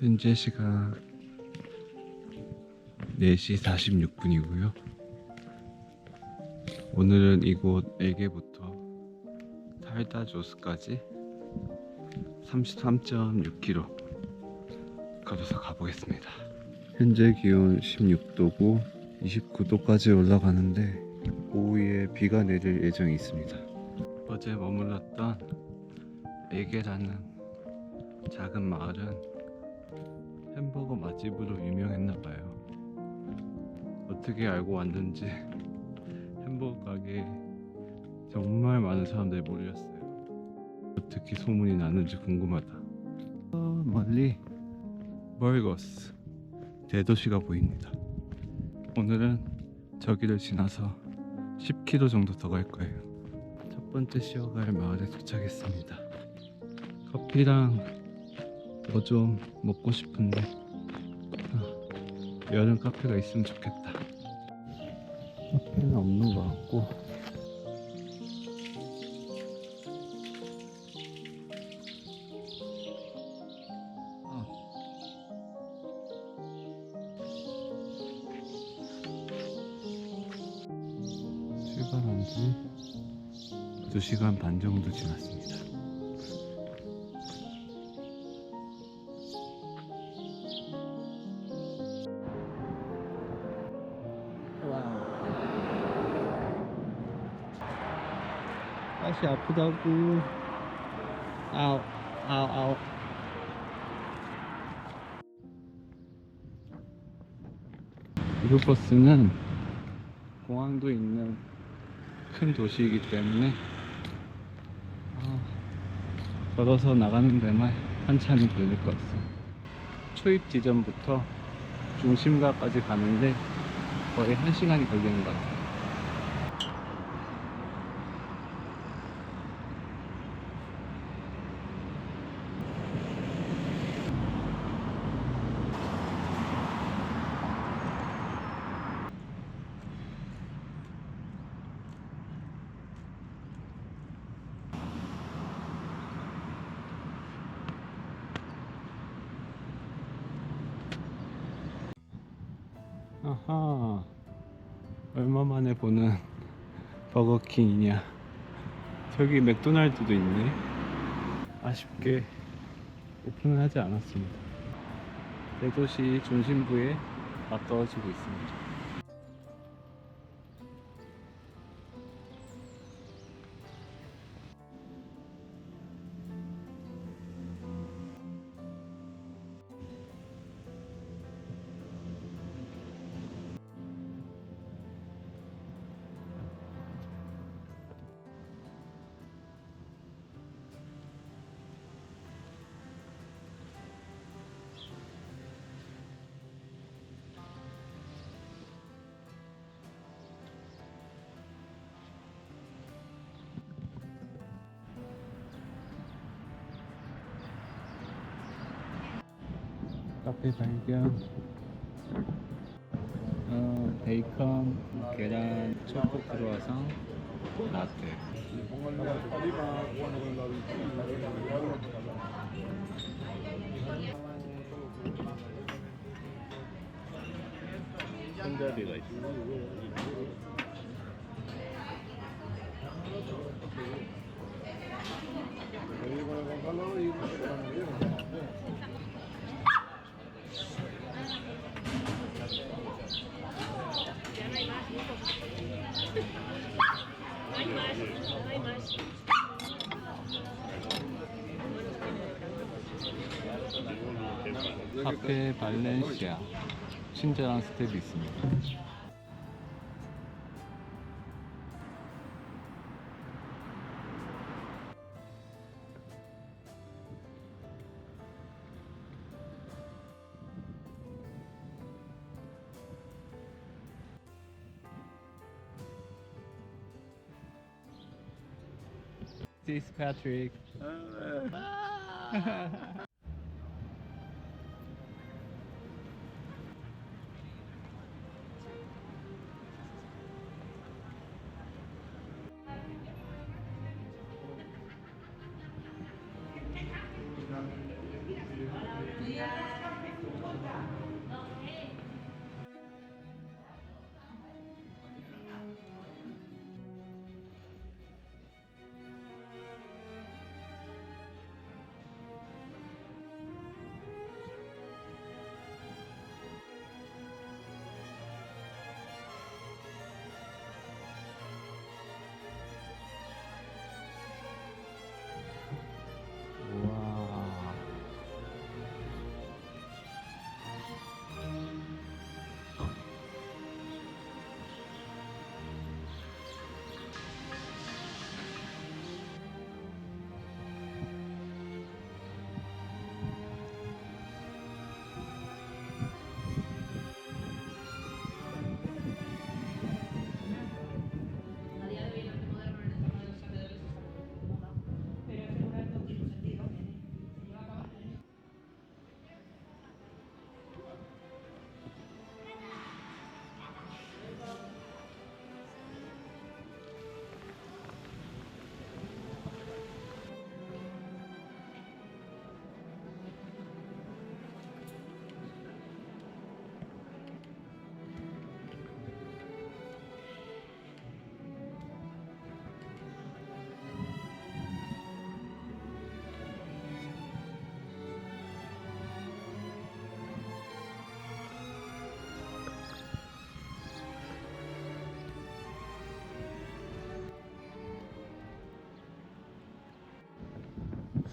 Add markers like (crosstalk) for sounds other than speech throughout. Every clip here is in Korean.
현재 시각 4시 46분이고요. 오늘은 이곳 에게부터 탈다조스까지 33.6km 걸어서 가보겠습니다. 현재 기온 16도고 29도까지 올라가는데 오후에 비가 내릴 예정이 있습니다. 어제 머물렀던 에게라는 작은 마을은 햄버거 맛집으로 유명했나봐요. 어떻게 알고 왔는지 햄버거 가게에 정말 많은 사람들이 몰렸어요. 어떻게 소문이 나는지 궁금하다. 어, 멀리 멀거스 대도시가 보입니다. 오늘은 저기를 지나서 10km 정도 더 갈 거예요. 첫 번째 쉬어갈 마을에 도착했습니다. 커피랑 뭐 좀 먹고 싶은데 아, 여름 카페가 있으면 좋겠다. 카페는 없는 것 같고 아. 출발한 지 2시간 반 정도 지났습니다. 다시 아프다고. 아우, 아우, 아우. 이루버스는 공항도 있는 큰 도시이기 때문에 아, 걸어서 나가는 데만 한참이 걸릴 것 같습니다. 초입 지점부터 중심가까지 가는데 거의 한 시간이 걸리는 것 같아요. 아하. 얼마 만에 보는 버거킹이냐. 저기 맥도날드도 있네. 아쉽게 오픈을 하지 않았습니다. 대도시 중심부에 가까워지고 있습니다 카페 발견 어, 베이컨, 계란, 초코 크루아상, 라떼. 손잡이가 있어 카페 발렌시아. 친절한 스텝이 있습니다. This is Patrick. (laughs)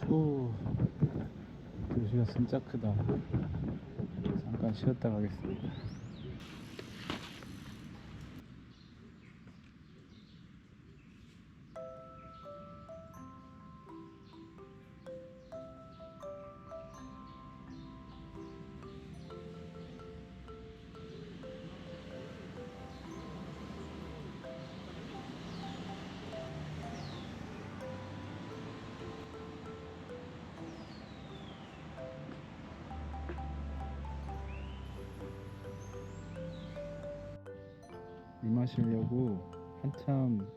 오, 도시가 진짜 크다. 잠깐 쉬었다 가겠습니다. 마시려고 한참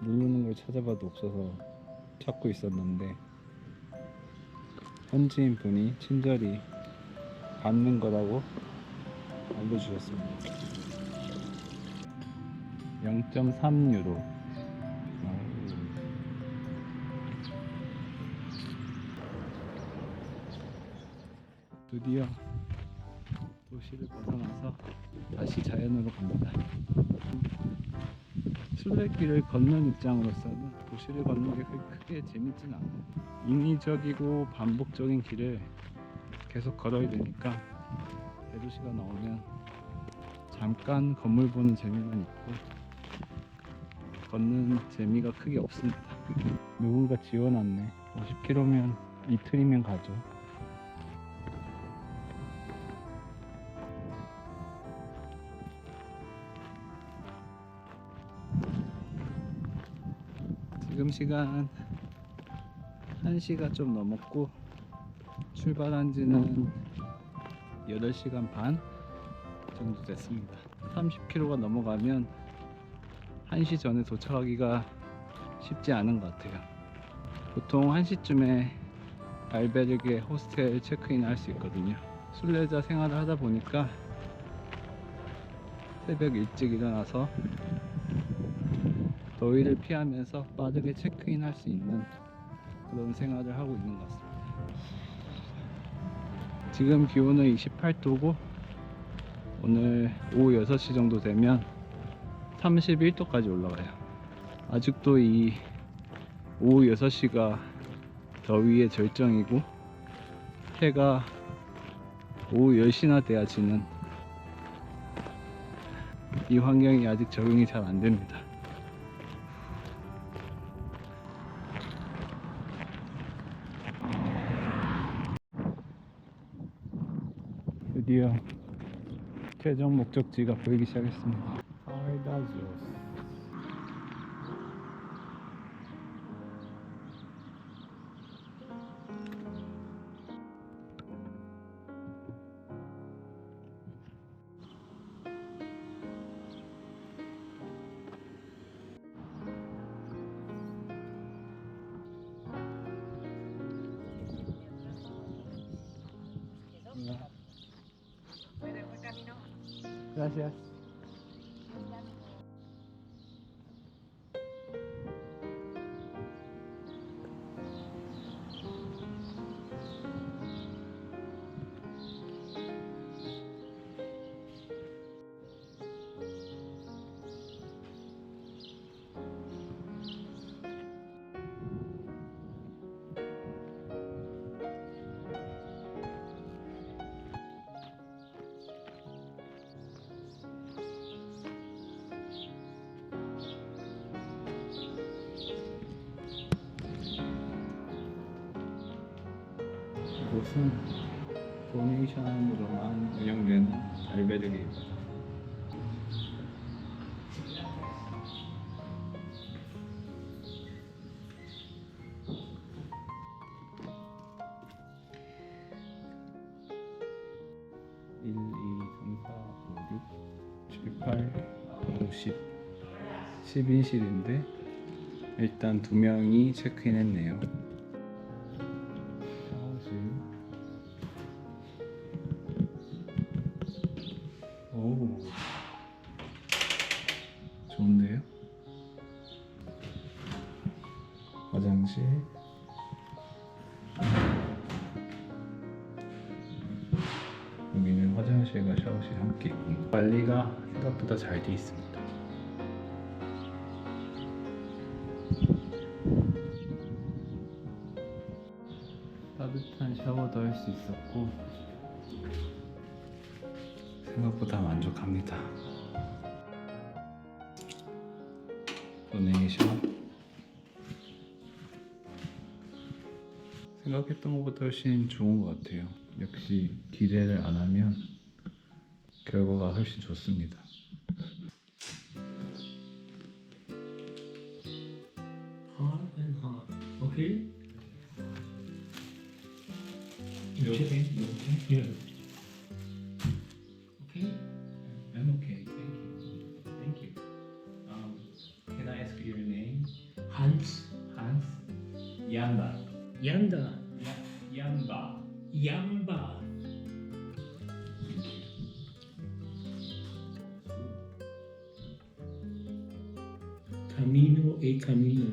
누르는 걸 찾아봐도 없어서 찾고 있었는데 현지인 분이 친절히 받는 거라고 알려주셨습니다. 0.3유로. 드디어 도시를 벗어나서 다시 자연으로 갑니다. 순례길을 걷는 입장으로서는 도시를 걷는 게 크게 재밌진 않아요. 인위적이고 반복적인 길을 계속 걸어야 되니까 대도시가 나오면 잠깐 건물 보는 재미만 있고 걷는 재미가 크게 없습니다. 누군가 지어놨네. 50km면 이틀이면 가죠. 지금 시간 1시가 좀 넘었고 출발한 지는 8시간 반 정도 됐습니다. 30km가 넘어가면 1시 전에 도착하기가 쉽지 않은 것 같아요. 보통 1시쯤에 알베르게 호스텔 체크인 할 수 있거든요. 순례자 생활을 하다 보니까 새벽 일찍 일어나서 더위를 피하면서 빠르게 체크인 할 수 있는 그런 생활을 하고 있는 것 같습니다. 지금 기온은 28도고 오늘 오후 6시 정도 되면 31도까지 올라가요. 아직도 이 오후 6시가 더위의 절정이고 해가 오후 10시나 돼야 지는 이 환경이 아직 적응이 잘 안 됩니다. 드디어 최종 목적지가 보이기 시작했습니다. Gracias. 곳은 도네이션으로만 운영되는 알베르게입니다. 일, 이, 삼, 사, 오, 육, 칠, 팔, 오, 십. 10인실인데 일단 두 명이 체크인 했네요. 화장실과 샤워실 함께 있고 관리가 생각보다 잘 돼 있습니다. 따뜻한 샤워도 할 수 있었고 생각보다 만족합니다. 도네이션 생각했던 것보다 훨씬 좋은 것 같아요. 역시 기대를 안 하면 결과가 훨씬 좋습니다. Half and half. Okay? You okay? You okay? Yeah. Okay? I'm okay. Thank you. Thank you. Um, can I ask your name? Hans. Hans. Yamba. Yanda. Yamba. Yamba. Camino,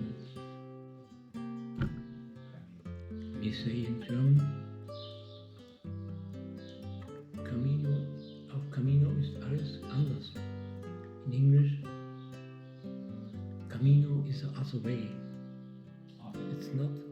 Isso aí entramos. Camino, auf Camino ist alles anders. In English, Camino is also way. It's not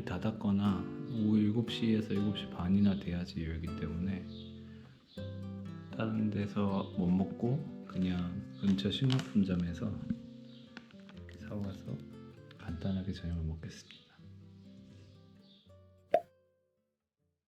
문을 닫았거나 오후 7시에서 7시 반이나 돼야지 열기 때문에 다른 데서 못 먹고 그냥 근처 식료품점에서 사와서 간단하게 저녁을 먹겠습니다.